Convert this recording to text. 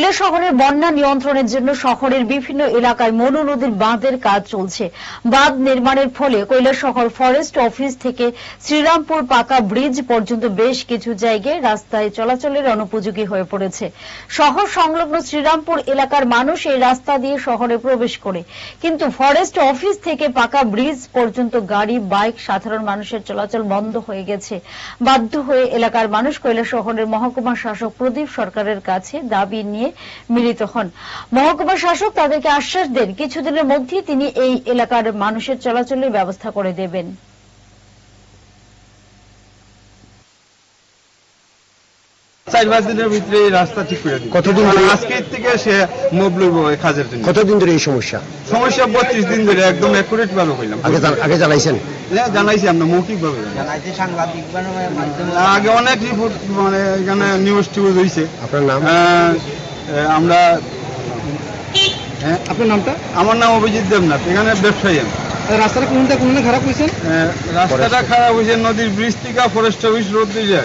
কৈলা শহরের বন্যা নিয়ন্ত্রণের জন্য শহরের বিভিন্ন এলাকায় মনু নদীর বাঁধের কাজ চলছে। বাঁধ নির্মাণের ফলে কৈলা শহর ফরেস্ট অফিস থেকে শ্রীরামপুর পাকা ব্রিজ পর্যন্ত বেশ কিছু জায়গায় রাস্তায় চলাচলের অনুপযোগী হয়ে পড়েছে। শহর সংলগ্ন শ্রীরামপুর এলাকার মানুষ এই রাস্তা দিয়ে শহরে প্রবেশ করে। কিন্তু ফরেস্ট অফিস থেকে পাকা ব্রিজ পর্যন্ত গাড়ি, বাইক সাধারণ মানুষের চলাচল বন্ধ হয়ে গেছে। বাধ্য হয়ে এলাকার মানুষ কৈলা শহরের মহকুমা শাসক প্রদীপ সরকারের কাছে দাবি নিয়ে মিলিত হন। মহকুমা শাসক তাদেরকে আশ্বাস দেন কিছুদিনের মধ্যেই তিনি এই এলাকার মানুষের চলাচলের ব্যবস্থা করে দেবেন। চার পাঁচ দিনের ভিতরে রাস্তা ঠিক করে কতদিন ধরে- আজকের থেকে সে মুভ লইব কাজের জন্য। কতদিন ধরে এই সমস্যা? সমস্যা বত্রিশ দিন ধরে একদম অ্যাকুরেট ভাবে হইলাম। আগে জান- আগে জানাইছেন? জানাইছি আমরা মৌখিক ভাবে জানাইছে সাংবাদিক মাধ্যমে। আগে অনেক রিপোর্ট মানে এখানে নিউজ টিউজ হয়েছে আপনার নাম? আমরা হ্যাঁ, আপনার নামটা? আমার নাম অভিজিৎ দেবনাথ এখানে ব্যবসায়ী আমি। রাস্তাটা কোনটা কোনটা খারাপ হয়েছে? আহ, রাস্তাটা খারাপ হয়েছে নদীর বৃষ্টিকা ফরেস্ট অফিস রোদ দিয়ে